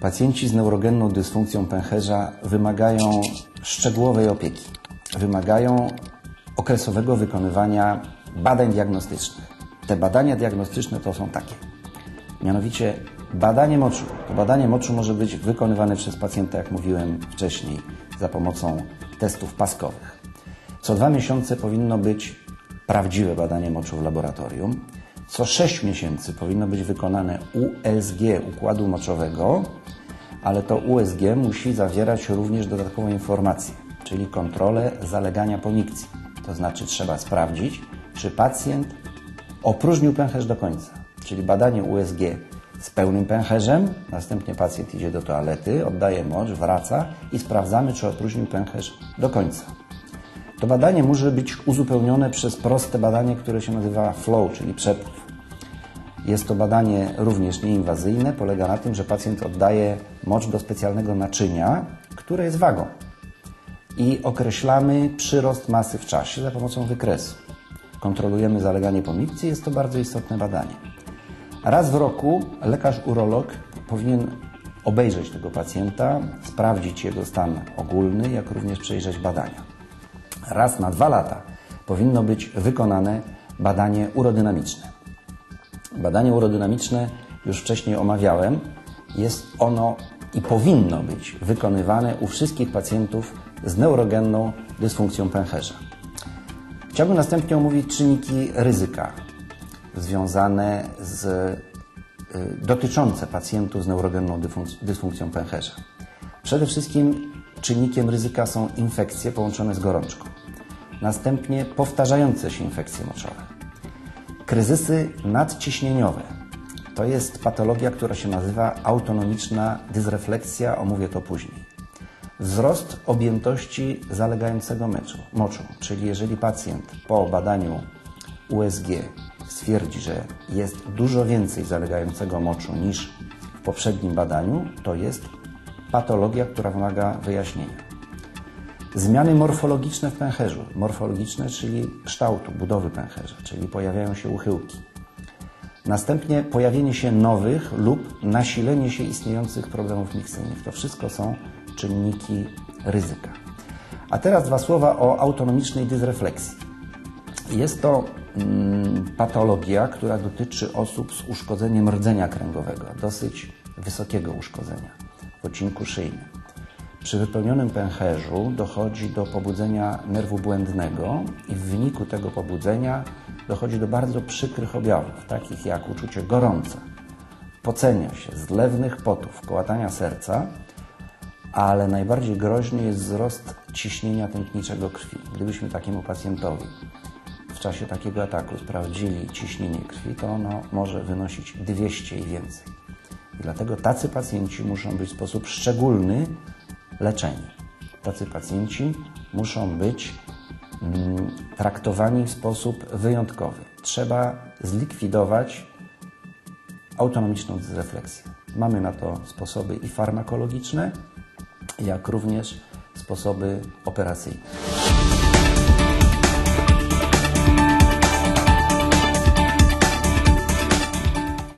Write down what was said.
Pacjenci z neurogenną dysfunkcją pęcherza wymagają szczegółowej opieki. Wymagają okresowego wykonywania badań diagnostycznych. Te badania diagnostyczne to są takie. Mianowicie badanie moczu. To badanie moczu może być wykonywane przez pacjenta, jak mówiłem wcześniej, za pomocą testów paskowych. Co dwa miesiące powinno być prawdziwe badanie moczu w laboratorium. Co 6 miesięcy powinno być wykonane USG układu moczowego, ale to USG musi zawierać również dodatkową informację, czyli kontrolę zalegania ponikcji. To znaczy trzeba sprawdzić, czy pacjent opróżnił pęcherz do końca, czyli badanie USG z pełnym pęcherzem, następnie pacjent idzie do toalety, oddaje mocz, wraca i sprawdzamy, czy opróżnił pęcherz do końca. To badanie może być uzupełnione przez proste badanie, które się nazywa flow, czyli przepływ. Jest to badanie również nieinwazyjne, polega na tym, że pacjent oddaje mocz do specjalnego naczynia, które jest wagą i określamy przyrost masy w czasie za pomocą wykresu. Kontrolujemy zaleganie ponikcji, jest to bardzo istotne badanie. Raz w roku lekarz urolog powinien obejrzeć tego pacjenta, sprawdzić jego stan ogólny, jak również przejrzeć badania. Raz na dwa lata powinno być wykonane badanie urodynamiczne. Badanie urodynamiczne już wcześniej omawiałem. Jest ono i powinno być wykonywane u wszystkich pacjentów z neurogenną dysfunkcją pęcherza. Chciałbym następnie omówić czynniki ryzyka związane z y, dotyczące pacjentów z neurogenną dysfunkcją pęcherza. Przede wszystkim czynnikiem ryzyka są infekcje połączone z gorączką. Następnie powtarzające się infekcje moczowe. Kryzysy nadciśnieniowe. To jest patologia, która się nazywa autonomiczna dysrefleksja, omówię to później. Wzrost objętości zalegającego meczu, moczu, czyli jeżeli pacjent po badaniu USG stwierdzi, że jest dużo więcej zalegającego moczu niż w poprzednim badaniu, to jest patologia, która wymaga wyjaśnienia. Zmiany morfologiczne w pęcherzu. Morfologiczne, czyli kształtu, budowy pęcherza, czyli pojawiają się uchyłki. Następnie pojawienie się nowych lub nasilenie się istniejących problemów miksyjnych. To wszystko są czynniki ryzyka. A teraz dwa słowa o autonomicznej dysrefleksji. Jest to mm, patologia, która dotyczy osób z uszkodzeniem rdzenia kręgowego, dosyć wysokiego uszkodzenia w odcinku szyjnym. Przy wypełnionym pęcherzu dochodzi do pobudzenia nerwu błędnego i w wyniku tego pobudzenia dochodzi do bardzo przykrych objawów, takich jak uczucie gorąca, pocenia się, zlewnych potów, kołatania serca, ale najbardziej groźny jest wzrost ciśnienia tętniczego krwi. Gdybyśmy takiemu pacjentowi w czasie takiego ataku sprawdzili ciśnienie krwi, to ono może wynosić 200 i więcej. I dlatego tacy pacjenci muszą być w sposób szczególny leczeni. Tacy pacjenci muszą być mm, traktowani w sposób wyjątkowy. Trzeba zlikwidować autonomiczną dysrefleksję. Mamy na to sposoby i farmakologiczne, jak również sposoby operacyjne.